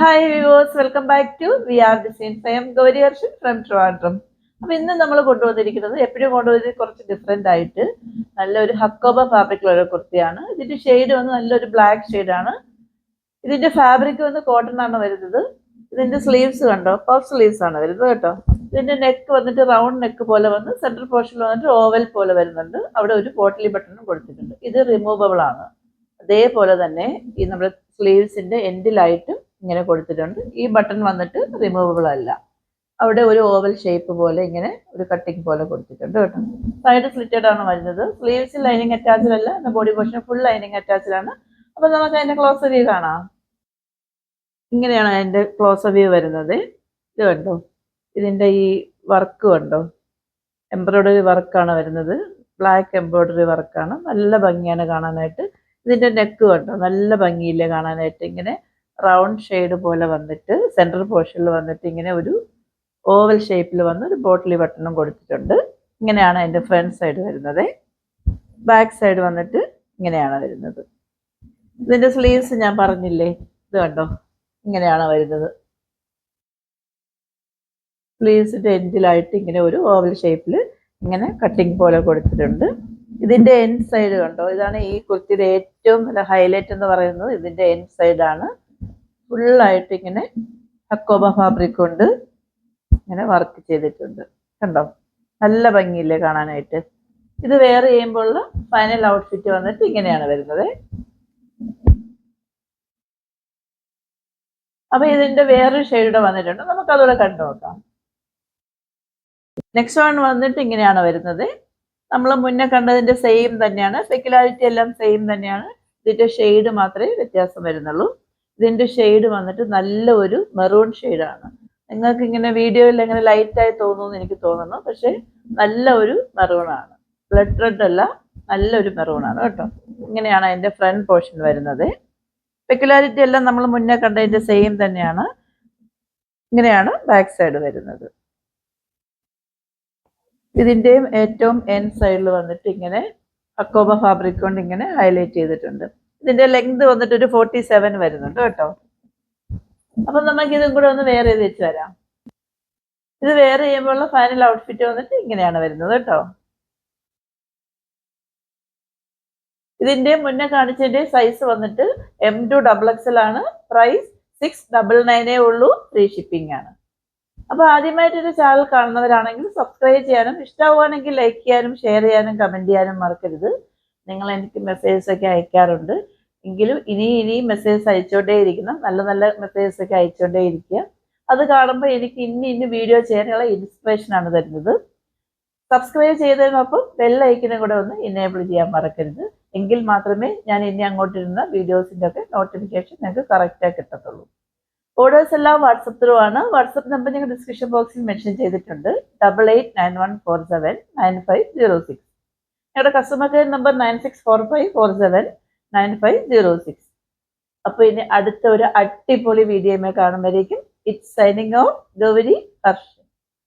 Hi viewers welcome back to V R designs I'm Gauri Harshan from Trivandrum അപ്പൊ ഇന്ന് നമ്മൾ കൊണ്ടുവന്നിരിക്കുന്നത് എപ്പോഴും കൊണ്ടുവന്നത് കുറച്ച് ഡിഫറെന്റ് ആയിട്ട്. നല്ലൊരു ഹക്കോബ ഫാബ്രിക്കിലുള്ള കുർത്തിയാണ്. ഇതിന്റെ ഷെയ്ഡ് വന്ന് നല്ലൊരു ബ്ലാക്ക് ആണ്. ഇതിന്റെ ഫാബ്രിക് വന്ന് കോട്ടൺ ആണ് വരുന്നത്. ഇതിന്റെ സ്ലീവ്സ് കണ്ടോ? പഫ് സ്ലീവ്സ് ആണ് വരുന്നത് കേട്ടോ. ഇതിന്റെ നെക്ക് വന്നിട്ട് റൗണ്ട് നെക്ക് പോലെ വന്ന് സെൻട്രൽ പോർഷനിൽ വന്നിട്ട് ഓവൽ പോലെ വരുന്നുണ്ട്. അവിടെ ഒരു പോട്ടലി ബട്ടണും കൊടുത്തിട്ടുണ്ട്. ഇത് റിമൂവബിൾ ആണ്. അതേപോലെ തന്നെ ഈ നമ്മുടെ സ്ലീവ്സിന്റെ എൻഡിലായിട്ട് ഇങ്ങനെ കൊടുത്തിട്ടുണ്ട്. ഈ ബട്ടൺ വന്നിട്ട് റിമൂവബിൾ അല്ല. അവിടെ ഒരു ഓവൽ ഷേപ്പ് പോലെ ഇങ്ങനെ ഒരു കട്ടിങ് പോലെ കൊടുത്തിട്ടുണ്ട് കേട്ടോ. സൈഡ് സ്ലിറ്റഡ് ആണ് വരുന്നത്. സ്ലീവ്സ് ലൈനിങ് അറ്റാച്ച്ഡ് അല്ല. Body portion full lining attached ആണ്. അപ്പൊ നമുക്ക് അതിന്റെ ക്ലോസ് വ്യൂ കാണാം. ഇങ്ങനെയാണ് അതിന്റെ ക്ലോസ് വ്യൂ വരുന്നത്. ഇത് കണ്ടോ? ഇതിന്റെ ഈ വർക്ക് കണ്ടോ? എംബ്രോയ്ഡറി വർക്കാണ് വരുന്നത്. ബ്ലാക്ക് എംബ്രോയ്ഡറി വർക്കാണ് നല്ല ഭംഗിയാണ് കാണാനായിട്ട്. ഇതിന്റെ നെക്ക് കണ്ടോ? നല്ല ഭംഗിയില്ലേ കാണാനായിട്ട് ഇങ്ങനെ റൗണ്ട് ഷെയ്ഡ് പോലെ വന്നിട്ട് സെൻട്രൽ പോർഷനിൽ വന്നിട്ട് ഇങ്ങനെ ഒരു ഓവൽ ഷേപ്പിൽ വന്ന് ഒരു ബോട്ടിലി ബട്ടണും കൊടുത്തിട്ടുണ്ട്. ഇങ്ങനെയാണ് അതിന്റെ ഫ്രണ്ട് സൈഡ് വരുന്നത്. ബാക്ക് സൈഡ് വന്നിട്ട് ഇങ്ങനെയാണ് വരുന്നത്. ഇതിന്റെ സ്ലീവ്സ് ഞാൻ പറഞ്ഞില്ലേ? ഇത് കണ്ടോ? ഇങ്ങനെയാണ് വരുന്നത്. സ്ലീവ്സിന്റെ എൻഡിലായിട്ട് ഇങ്ങനെ ഒരു ഓവൽ ഷേപ്പിൽ ഇങ്ങനെ കട്ടിങ് പോലെ കൊടുത്തിട്ടുണ്ട്. ഇതിന്റെ എൻ സൈഡ് കണ്ടോ? ഇതാണ് ഈ കുർത്തിയുടെ ഏറ്റവും ഹൈലൈറ്റ് എന്ന് പറയുന്നത് ഇതിന്റെ എൻ സൈഡാണ് ഫുള്ളായിട്ട് ഇങ്ങനെ അക്കോബ ഫാബ്രിക് കൊണ്ട് ഇങ്ങനെ വർക്ക് ചെയ്തിട്ടുണ്ട്. കണ്ടോ? നല്ല ഭംഗിയില്ലേ കാണാനായിട്ട്. ഇത് വേറെ ചെയ്യുമ്പോൾ ഫൈനൽ ഔട്ട്ഫിറ്റ് വന്നിട്ട് ഇങ്ങനെയാണ് വരുന്നത്. അപ്പൊ ഇതിന്റെ വേറൊരു ഷെയ്ഡ് വന്നിട്ടുണ്ട്. നമുക്ക് അതുകൂടെ കണ്ടു നോക്കാം. നെക്സ്റ്റ് വൺ വന്നിട്ട് ഇങ്ങനെയാണ് വരുന്നത്. നമ്മൾ മുന്നേ കണ്ടതിന്റെ സെയിം തന്നെയാണ്. സെക്യുലാരിറ്റി എല്ലാം സെയിം തന്നെയാണ്. ഇതിന്റെ ഷെയ്ഡ് മാത്രമേ വ്യത്യാസം വരുന്നുള്ളൂ. ഇതിന്റെ ഷെയ്ഡ് വന്നിട്ട് നല്ല ഒരു മെറൂൺ ഷെയ്ഡാണ് നിങ്ങൾക്ക് ഇങ്ങനെ വീഡിയോയിൽ എങ്ങനെ ലൈറ്റായി തോന്നുന്നു എനിക്ക് തോന്നുന്നു. പക്ഷേ നല്ല ഒരു മെറൂൺ ആണ്. ബ്ലഡ് റെഡ് അല്ല നല്ലൊരു മെറൂണാണ് കേട്ടോ. ഇങ്ങനെയാണ് അതിന്റെ ഫ്രണ്ട് പോർഷൻ വരുന്നത്. പെക്കുലാരിറ്റി എല്ലാം നമ്മൾ മുന്നേ കണ്ടതിന്റെ സെയിം തന്നെയാണ്. ഇങ്ങനെയാണ് ബാക്ക് സൈഡ് വരുന്നത്. ഇതിന്റെയും ഏറ്റവും എൻ സൈഡിൽ വന്നിട്ട് ഇങ്ങനെ അക്കോബ ഫാബ്രിക് കൊണ്ട് ഇങ്ങനെ ഹൈലൈറ്റ് ചെയ്തിട്ടുണ്ട്. ഇതിന്റെ ലെങ്ത് വന്നിട്ട് ഒരു ഫോർട്ടി സെവൻ വരുന്നുണ്ട് കേട്ടോ. അപ്പൊ നമുക്ക് ഇതും കൂടെ ഒന്ന് വേറെ ചെയ്ത് വെച്ച് വരാം. ഇത് വേറെ ചെയ്യുമ്പോഴുള്ള ഫൈനൽ ഔട്ട്ഫിറ്റ് വന്നിട്ട് ഇങ്ങനെയാണ് വരുന്നത് കേട്ടോ. ഇതിന്റെ മുന്നേ കാണിച്ചതിന്റെ സൈസ് വന്നിട്ട് എം ടു ഡബിൾ എക്സൽ ആണ്. പ്രൈസ് സിക്സ് ഡബിൾ നയനേ ഉള്ളൂ. ഫ്രീ ഷിപ്പിംഗ് ആണ്. അപ്പൊ ആദ്യമായിട്ട് ഒരു ചാനൽ കാണുന്നവരാണെങ്കിൽ സബ്സ്ക്രൈബ് ചെയ്യാനും ഇഷ്ടമാവുകയാണെങ്കിൽ ലൈക്ക് ചെയ്യാനും ഷെയർ ചെയ്യാനും കമന്റ് ചെയ്യാനും മറക്കരുത്. നിങ്ങൾ എനിക്ക് മെസ്സേജസ് ഒക്കെ അയക്കാറുണ്ട്. എങ്കിലും ഇനി ഇനി മെസ്സേജസ് അയച്ചുകൊണ്ടേ ഇരിക്കണം. നല്ല നല്ല മെസ്സേജസ് ഒക്കെ അയച്ചുകൊണ്ടേ ഇരിക്കുക. അത് കാണുമ്പോൾ എനിക്ക് ഇന്ന് ഇന്ന് വീഡിയോ ചെയ്യാനുള്ള ഇൻസ്പിറേഷൻ ആണ് തരുന്നത്. സബ്സ്ക്രൈബ് ചെയ്തതിനൊപ്പം ബെല്ലൈക്കിനും കൂടെ ഒന്ന് ഇനേബിൾ ചെയ്യാൻ മറക്കരുത്. എങ്കിൽ മാത്രമേ ഞാൻ ഇനി അങ്ങോട്ടിരുന്ന വീഡിയോസിന്റെ ഒക്കെ നോട്ടിഫിക്കേഷൻ നിങ്ങൾക്ക് കറക്റ്റായി കിട്ടത്തുള്ളൂ. ഓർഡേഴ്സ് എല്ലാം വാട്സപ്പ് ത്രൂ ആണ്. വാട്സപ്പ് നമ്പർ ഞങ്ങൾ ഡിസ്ക്രിപ്ഷൻ ബോക്സിൽ മെൻഷൻ ചെയ്തിട്ടുണ്ട്. Double eight nine one four seven nine five zero six ഞങ്ങളുടെ customer care number nine six four five four seven nine five zero six അപ്പോൾ ഇനി അടുത്ത ഒരു അടിപൊളി വീഡിയോയുമായി കാണുമ്പോഴേക്കും it's signing out Gauri Harsha.